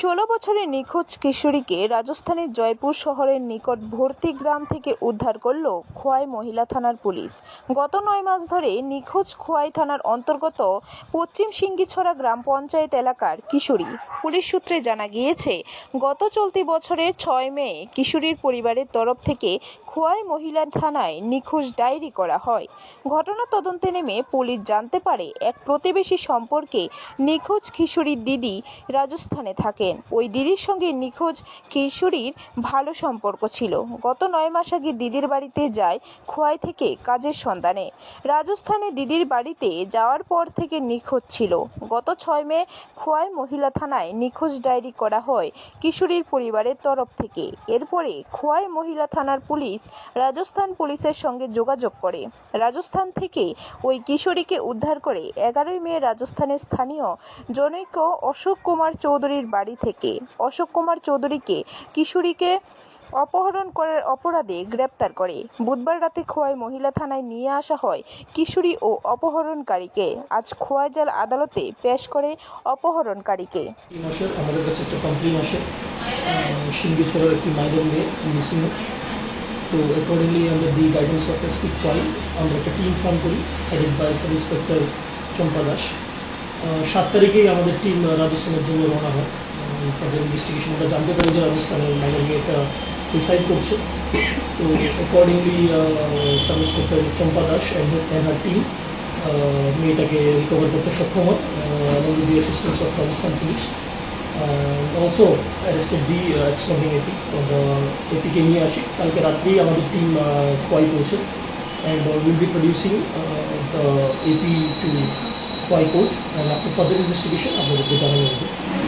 ষোলো বছরের নিখোঁজ কিশোরীকে রাজস্থানের জয়পুর শহরের নিকট ভর্তি গ্রাম থেকে উদ্ধার করল খোয়াই মহিলা থানার পুলিশ। গত নয় মাস ধরে নিখোঁজ খোয়াই থানার অন্তর্গত পশ্চিম সিঙ্গিছড়া গ্রাম পঞ্চায়েত এলাকার কিশোরী। পুলিশ সূত্রে জানা গিয়েছে, গত চলতি বছরের ছয় মে কিশোরীর পরিবারের তরফ থেকে খোয়াই মহিলা থানায় নিখোঁজ ডায়েরি করা হয়। ঘটনা তদন্তে নেমে পুলিশ জানতে পারে, এক প্রতিবেশী সম্পর্কে নিখোঁজ কিশোরীর দিদি রাজস্থানে থাকেন। ওই দিদির সঙ্গে নিখোঁজ কিশোরীর ভালো সম্পর্ক ছিল। গত নয় মাস আগে দিদির বাড়িতে যায় খোয়াই থেকে কাজের সন্ধানে। রাজস্থানে দিদির বাড়িতে যাওয়ার পর থেকে নিখোঁজ ছিল। গত ছয় মে খোয়াই মহিলা থানায় নিখোঁজ ডায়েরি করা হয় কিশোরীর পরিবারের তরফ থেকে। এরপরে খোয়াই মহিলা থানার পুলিশ রাজস্থান পুলিশের সঙ্গে যোগাযোগ করে। রাজস্থান থেকে ওই কিশোরীকে উদ্ধার করে এগারোই মে রাজস্থানের স্থানীয় জনৈক অশোক কুমার চৌধুরীর বাড়ি থেকে অশোক কুমার চৌধুরীকে কিশোরীকে অপহরণ করার অপরাধে গ্রেপ্তার করে। বুধবার রাতে খোয়াই মহিলা থানায় নিয়ে আসা হয় কিশোরী ও অপহরণকারীকে। আজ খোয়াই জেল আদালতে পেশ করে অপহরণকারীকে। আমাদের কাছে একটা কমপ্লেন আসে। সিঙ্গি ছড়ার একটি মাইনর মেয়ে মিসিং তো accordingly under the guidance of SP point আমরা একটা টিম ফর্ম করি headed by sub inspector Champa Das. সাত তারিখেই আমাদের টিম রাজস্থানের জন্য রওনা হয়। ফার্দার ইনভেস্টিগেশন আমরা জানতে পারি যে রাজস্থানের মাইনর মেয়েটা রিসাইড করছে। তো accordingly sub inspector Champa Das and team মেয়েটাকে রিকভার করতে সক্ষম হয় of Rajasthan police. And also arrested the uh, ex-smoking AP আমরা এপিকে নিয়ে আসি। কালকে রাত্রেই আমাদের টিম কোয়াই পৌঁছে। And will be producing the AP to কোয়াই court and after further investigation আপনাদেরকে জানানো হবে।